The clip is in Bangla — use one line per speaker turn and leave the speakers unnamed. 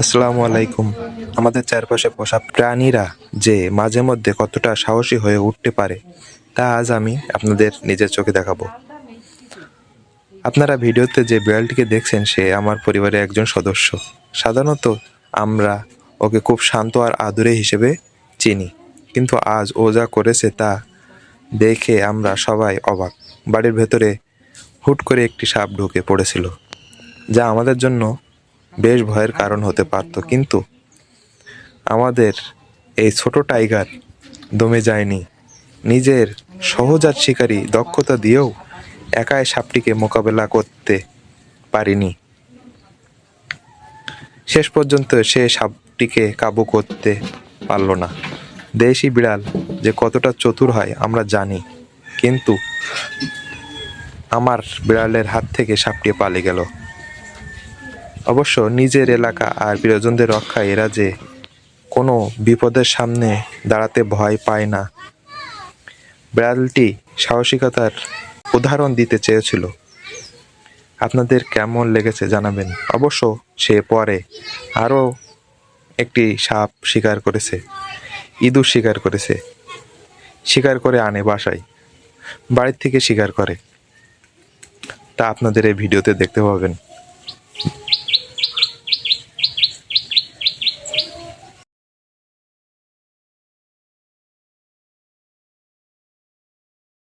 আসসালামু আলাইকুম। আমাদের চারপাশে পোষা প্রাণীরা যে মাঝে মধ্যে কতটা সাহসী হয়ে উঠতে পারে, তা আজ আমি আপনাদের নিজের চোখে দেখাবো। আপনারা ভিডিওতে যে বিড়ালটিকে দেখছেন, সে আমার পরিবারের একজন সদস্য। সাধারণত আমরা ওকে খুব শান্ত আর আদুরে হিসেবে চিনি। কিন্তু আজ ও যা করেছে, তা দেখে আমরা সবাই অবাক। বাড়ির ভেতরে হুট করে একটি সাপ ঢুকে পড়েছিল। যা আমাদের জন্য বেশ ভয়ের কারণ হতে পারত, কিন্তু আমাদের এই ছোট টাইগার দমে যায়নি। নিজের সহজাত শিকারী দক্ষতা দিয়েও একাই সাপটিকে মোকাবেলা করতে পারিনি। শেষ পর্যন্ত সে সাপটিকে কাবু করতে পারল না। দেশি বিড়াল যে কতটা চতুর হয় আমরা জানি, কিন্তু আমার বিড়ালের হাত থেকে সাপটি পালিয়ে গেল। অবশ্য নিজের এলাকা আর প্রিয়জনদের রক্ষায় এরা যে কোনো বিপদের সামনে দাঁড়াতে ভয় পায় না। বিড়ালটি সাহসিকতার উদাহরণ দিতে চেয়েছিল। আপনাদের কেমন লেগেছে জানাবেন। অবশ্য সে পরে আরও একটি সাপ শিকার করেছে, ইঁদুর শিকার করেছে, শিকার করে আনে বাসায়, বাড়ির থেকে শিকার করে। তা আপনাদের এই ভিডিওতে দেখতে পাবেন।